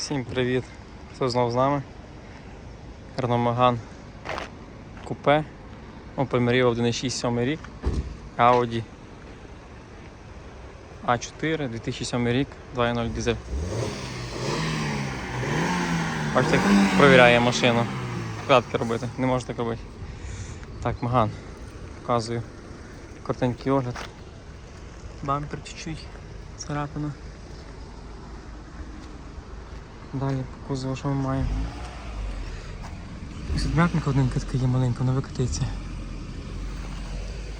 Всім привіт! Хто знов з нами? Renault Купе. Meriva 1.6 7 рік. Audi A4 2007 рік, 2.0 дизель. Бачите, як провіряє машину. Кратки робити, не може так робити. Так, Маган. Показую. Коротенький огляд. Бампер чуть-чуть. Царапина. Далі по кузову, що ми маємо. Ось тут м'ятника така є маленька, вона викатається.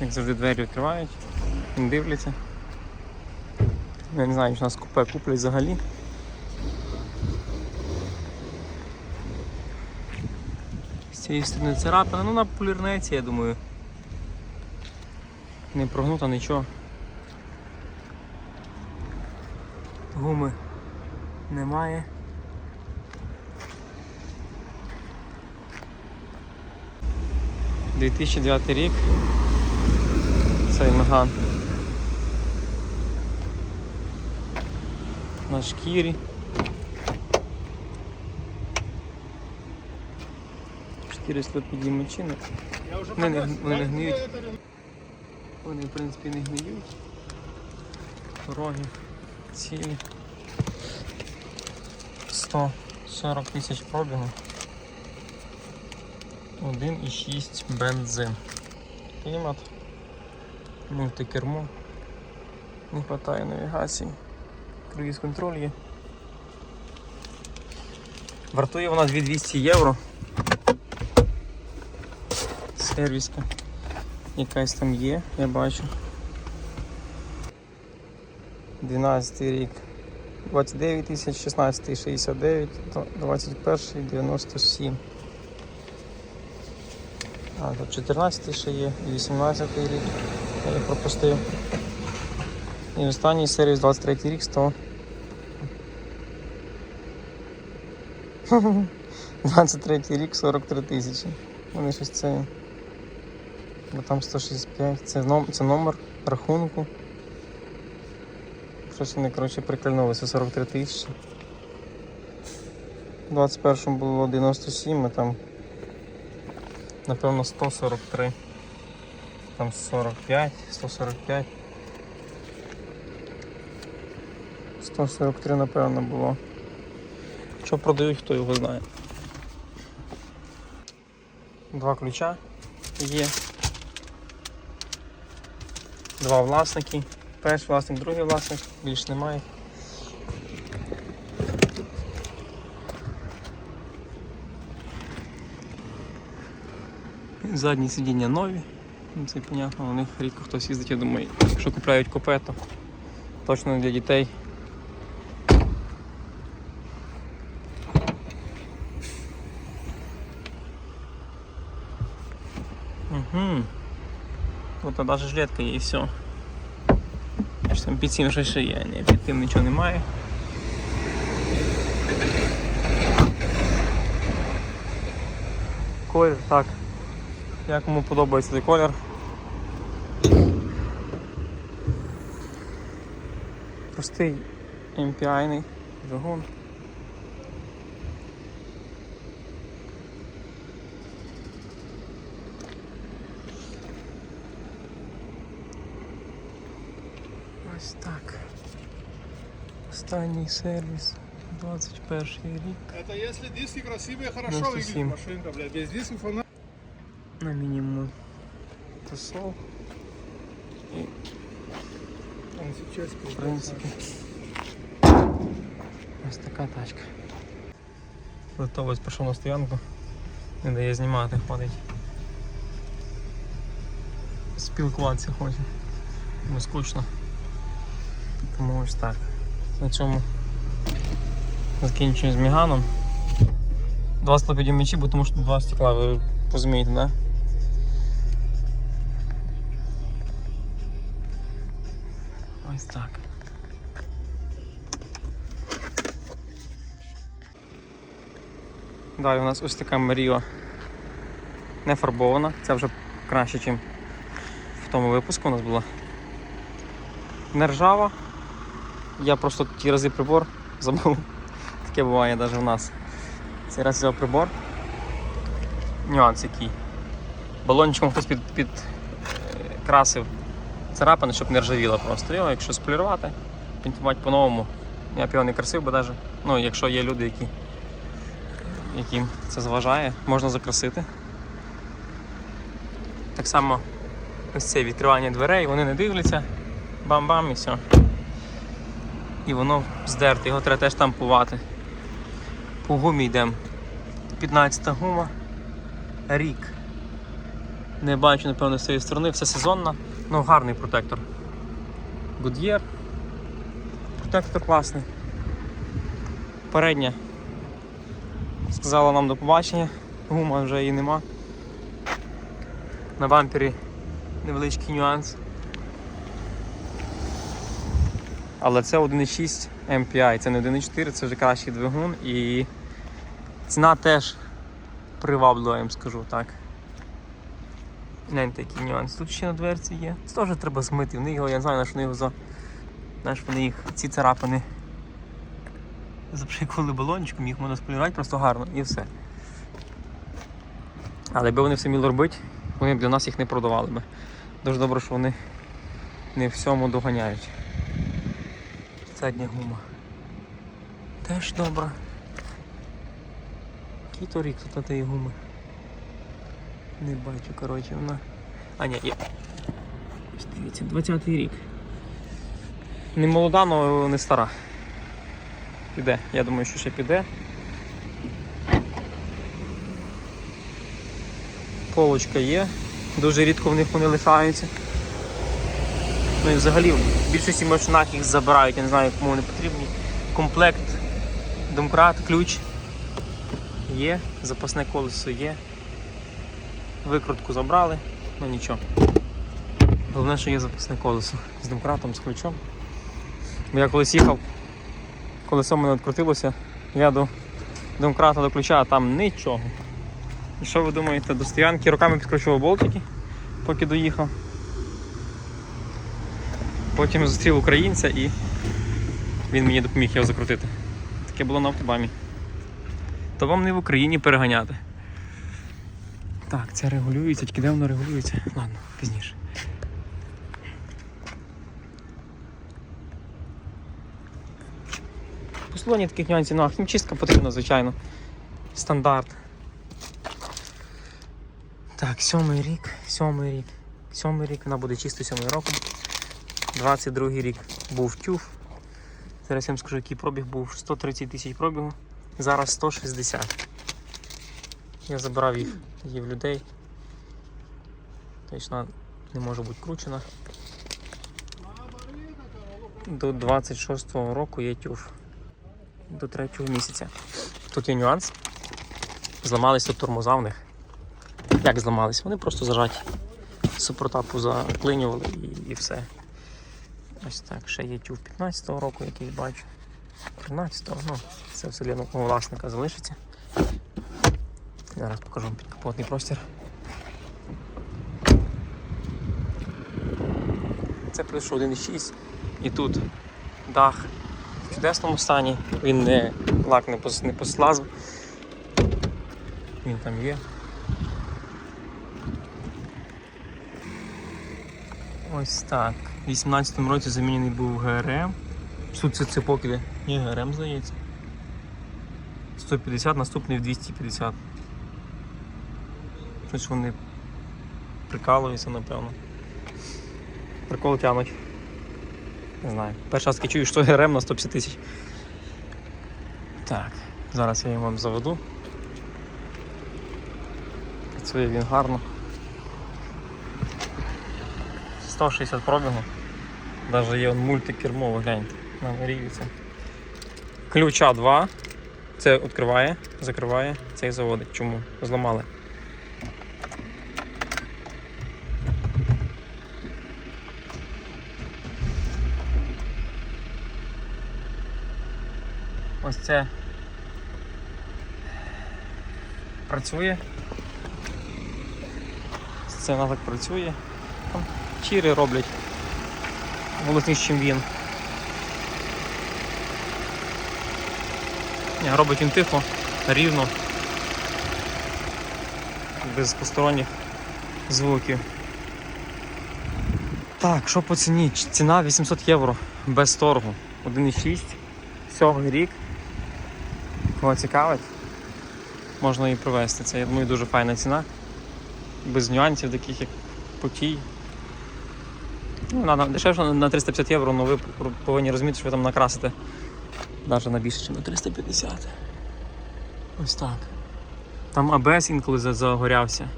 Як завжди двері відкривають, не дивляться. Я не знаю, чи нас купе куплять взагалі. З цієї сторони царапина, ну на полірнеці, я думаю. Не прогнута нічого. Гуми немає. Дві тисячі дев'ятий рік. Цей Меган. На шкірі. Шкіри слопідіймачі. Вони не, вони не гниють. Вони в принципі не гниють. Дороги цілі. 140 тисяч пробігу. 1,6 бензин. Клімат. Мультикермо. Не вистачає навігації. Круїз контроль є. Вартує вона 2200 євро. Сервіска. Якась там є, я бачу. 12 рік. 29 тисяч, 16 69, 21 97. А, тут 14 ще є, і 18 рік. Я пропустив. І останній сервіс 23 рік 100. 23 рік 43 тисячі. Вони щось це. Бо там 165. Це, ном... це номер рахунку. Щось вони, коротше, прикольнулися 43 тисячі. У 21-му було 97, а там напевно 143. Там 45, 145. 143, напевно, було. Що продають, хто його знає. Два ключа є. Два власники. Перший власник, другий власник, більш немає. Задні сидіння нові. Ну, Це понятно, у них рідко хтось їздить, я думаю, якщо купляють купе, то точно не для дітей. Угу. Тут навіть жилетка є і все. Аж там під цим ще є, ні, під тим нічого немає. Колір, так Як кому подобається цей колір. Простий MPI-ний двигун. Ось так. Останній сервіс. 21 рік. Это если диски красивые, хорошо 97. выглядит машинка, блядь. Без дисков она... на мінімум тусов. І Он сейчас, в принципі. Ось така тачка. Литовець пішов на стоянку. Не дає знімати, ходить. Спілкуватися хоче. Йому скучно. Тому ось так. На цьому закінчую з Міганом. Два склопідіймачі, бо тому що два стекла, ви розумієте, да? Далі у нас ось така Меріо не фарбована. Це вже краще, ніж в тому випуску у нас була. Не ржава. Я просто ті рази прибор забув таке буває навіть у нас. Цей раз взяв прибор. Нюанс який. Балончиком хтось під, під е, красив царапини, щоб не ржавіло просто. Його, якщо сполірувати, пінтувати по-новому. Я б його не красив, бо навіть, ну, якщо є люди, які, яким це заважає, можна закрасити. Так само ось це відкривання дверей, вони не дивляться, бам-бам і все. І воно здерте, його треба теж тампувати. По гумі йдемо. 15 гума. Рік. Не бачу, напевно, з цієї сторони, все сезонно. Ну, гарний протектор. Goodyear. Протектор класний. Передня. Сказала нам до побачення. Гума вже її нема. На бампері невеличкий нюанс. Але це 1.6 MPI, це не 1.4, це вже кращий двигун і ціна теж приваблива, я їм скажу так. Гляньте, який нюанс. Тут ще на дверці є. Це теж треба змити. Вони його, я не знаю, на що вони його за. Знаєш, вони їх, ці царапини запшикували балончиком, їх можна сполірувати просто гарно і все. Але якби вони все вміли робити, вони б для нас їх не продавали би. Дуже добре, що вони не всьому доганяють. Задня гума. Теж добра. Який то рік тут тієї гуми? Не бачу, коротше, вона. А, ні, є. Дивіться, 20-й рік. Не молода, але не стара. Піде. Я думаю, що ще піде. Полочка є. Дуже рідко в них вони лишаються. Ну і взагалі в більшості машинах їх забирають, я не знаю, кому вони потрібні. Комплект, домкрат, ключ є, запасне колесо є. Викрутку забрали, ну нічого. Головне, що є запасне колесо з домкратом, з ключом. Бо я колись їхав, колесо мене відкрутилося, я до домкрата до ключа, а там нічого. І що ви думаєте, до стоянки руками підкручував болтики, поки доїхав. Потім зустрів українця і він мені допоміг його закрутити. Таке було на автобамі. То вам не в Україні переганяти. Так, це регулюється, тільки де воно регулюється? Ладно, пізніше. По салоні таких нюансів, ну а хімчистка потрібна, звичайно. Стандарт. Так, сьомий рік, сьомий рік. Сьомий рік, вона буде чисто сьомий роком. 22 рік був тюф. Зараз я вам скажу, який пробіг був 130 тисяч пробігу. Зараз 160. Я забрав їх її в людей. Вона не може бути кручена. До 26-го року є тюф. До 3-го місяця. Тут є нюанс. Зламались тут тормоза в них. Як зламались? Вони просто зажаті. Супорта позаклинювали і, і все. Ось так, ще є тюф 15-го року, який бачу. 13-го, ну, це все для нового власника залишиться. Зараз покажу вам підкапотний простір. Це прийшов 1.6 і тут дах в чудесному стані, він не лак не, пос, не послазив. Він там є. Ось так. У 18-му році замінений був ГРМ. Тут це цепок іде. Ні, ГРМ здається. 150, наступний в 250. Щось вони прикалуються, напевно. Прикол тянуть. Не знаю. Перший раз чую, що ГРМ на 150 тисяч. Так, зараз я їм вам заведу. Працює він гарно. 160 пробігу. Навіть є мультикермо, гляньте, на вирівці. Ключа 2. Це відкриває, закриває, цей заводить. Чому? Зламали. Ось це працює. Це так працює. Там чіри роблять голосніше, ніж він. Ні, робить він тихо, рівно, без посторонніх звуків. Так, що по ціні? Ціна 800 євро без торгу. 1,6. Сьомий рік. Кого цікавить, можна її привезти. Це, я думаю, дуже файна ціна. Без нюансів, таких як потій. Ну, вона на- дешевше на 350 євро, але ви повинні розуміти, що ви там накрасите навіть на більше, ніж на 350. Ось так. Там АБС інколи за- загорявся.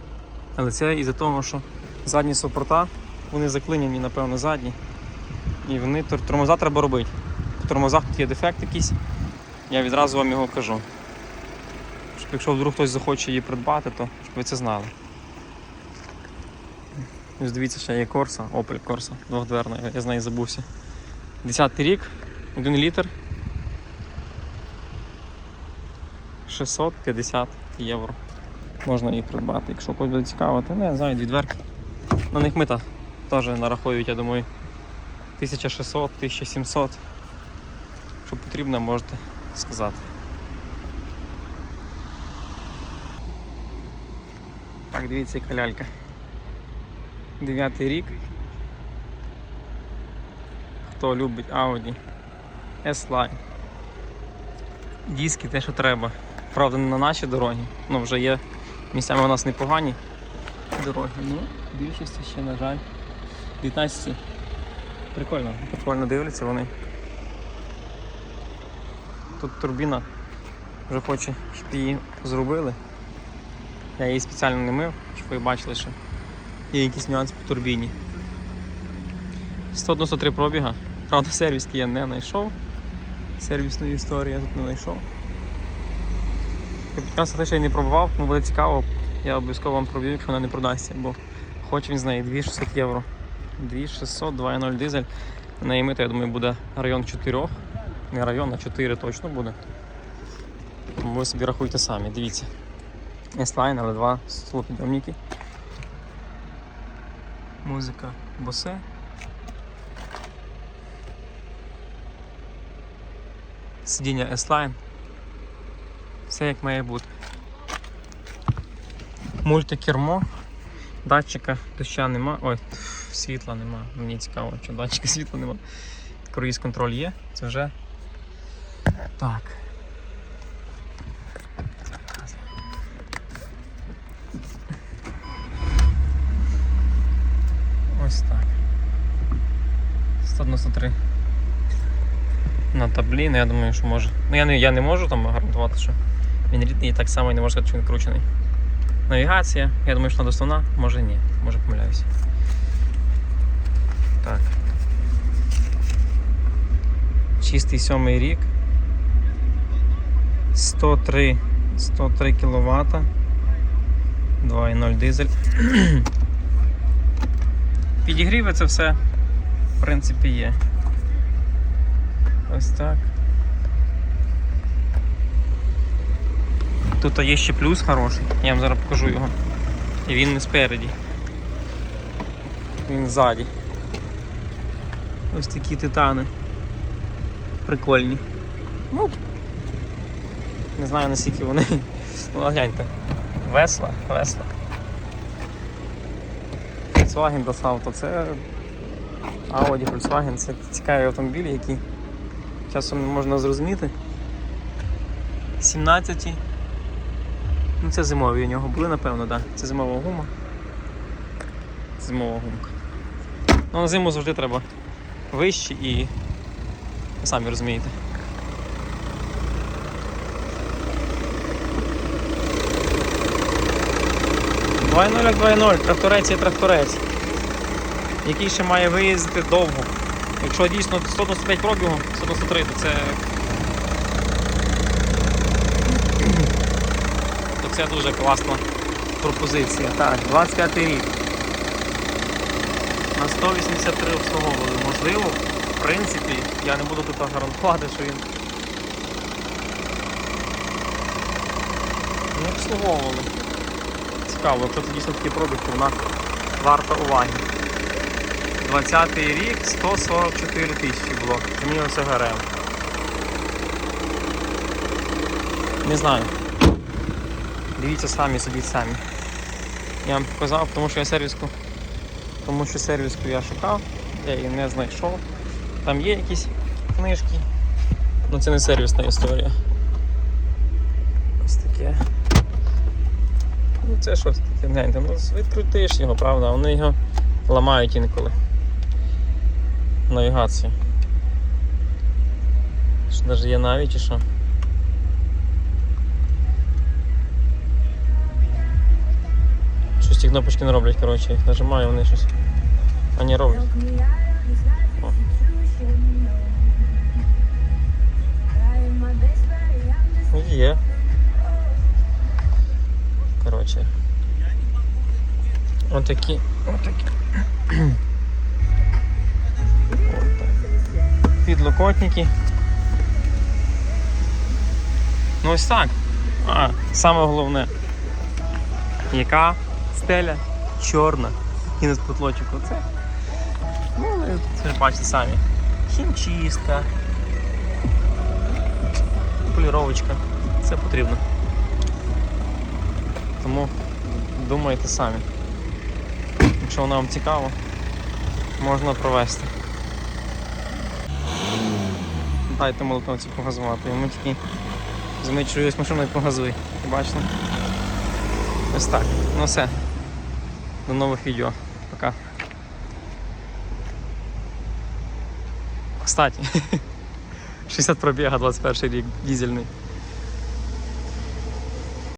Але це із-за того, що задні супорта, вони заклиняні, напевно, задні. І вони тормоза треба робити. По тормозах тут є дефект якийсь, я відразу вам його кажу. Щоб якщо вдруг хтось захоче її придбати, то щоб ви це знали. Ось дивіться, ще є Corsa, Opel Corsa, двохдверна, я- з неї забувся. 10 рік, 1 літр. 650 євро. Можна їх придбати, якщо когось буде цікаво, то не знаю, дві дверки. На них мита теж нарахують, я думаю, 1600, 1700. Що потрібно, можете сказати. Так, дивіться, яка лялька. Дев'ятий рік. Хто любить Audi S-Line. Диски те, що треба. Правда, не на наші дороги. Ну, вже є місцями у нас непогані дороги. Ну, більшості ще, на жаль. 19. Прикольно, прикольно дивляться вони. Тут турбіна вже хоче, щоб її зробили. Я її спеціально не мив, щоб ви бачили, що є якісь нюанси по турбіні. 193 пробіга. Правда, сервіски я не знайшов. Сервісної історії я тут не знайшов. Капітанство те, що я не пробував, тому буде цікаво. Я обов'язково вам проб'ю, якщо вона не продасться, бо хоче він з неї 2600 євро. 2600, 2.0 дизель. На неї мити, я думаю, буде район 4. Не район, а 4 точно буде. Ви собі рахуйте самі, дивіться. S-Line, але два слопідйомники. Музика босе. Сидіння S-Line. Все як має бути. Мультикермо. Датчика доща нема. Ой, світла нема. Мені цікаво, що датчика світла нема. Круїз контроль є. Це вже. Так. Ось так. 193 на таблі, ну я думаю, що може. Ну я не, я не можу там гарантувати, що він рідний і так само і не можу сказати, що він кручений. Навігація, я думаю, що вона основна, може ні, може помиляюся. Так. Чистий сьомий рік. 103, 103 кВт. 2,0 дизель. Підігріви це все, в принципі, є. Ось так. Тут є ще плюс хороший, я вам зараз покажу його. І він не спереді. Він ззаді. Ось такі титани. Прикольні. Ну, не знаю наскільки вони. Ну, гляньте. Весла, весла. Volkswagen то це Audi, Volkswagen, це цікаві автомобілі, які часом не можна зрозуміти. 17. Ну це зимові у нього були, напевно, так. Да. Це зимова гума. Зимова гумка. Ну на зиму завжди треба вищі і самі розумієте. Два як 2.0, тракторець є тракторець, який ще має виїздити довго. Якщо дійсно 195 пробігу, 193, то це. То це дуже класна пропозиція. Так, 25 рік. На 183 обслуговували. Можливо, в принципі, я не буду тут гарантувати, що він. Не обслуговували. Цікаво, якщо це дійсно такий пробіг, то вона варта уваги. 20-й рік 144 тисячі було. Змінився ГРМ. Не знаю. Дивіться самі, собі самі. Я вам показав, тому що я сервіску. Тому що сервіску я шукав, я її не знайшов. Там є якісь книжки. Ну це не сервісна історія. Ось таке. Ну це щось таке, ну відкрутиш його, правда, вони його ламають інколи. Навігація. Що навіть є навіть чи що? Щось ті кнопочки не роблять, коротше, їх нажимаю, вони щось. А роблять. О. Є. Коротше. Отакі. Отакі. Отак. Підлокотники. Ну ось так. А, саме головне. Яка стеля чорна. І на потолочок оце. Ну, це ж бачите самі. Хімчистка. Поліровочка. Це потрібно. Тому думайте самі. Якщо воно вам цікаво, можна провести. Дайте молотовці погазувати. Йому тільки замічуюсь машиною погазуй. Бачите? Ось так. Ну все. До нових відео. Пока. Кстати, 60 пробіга, 21 рік, дізельний.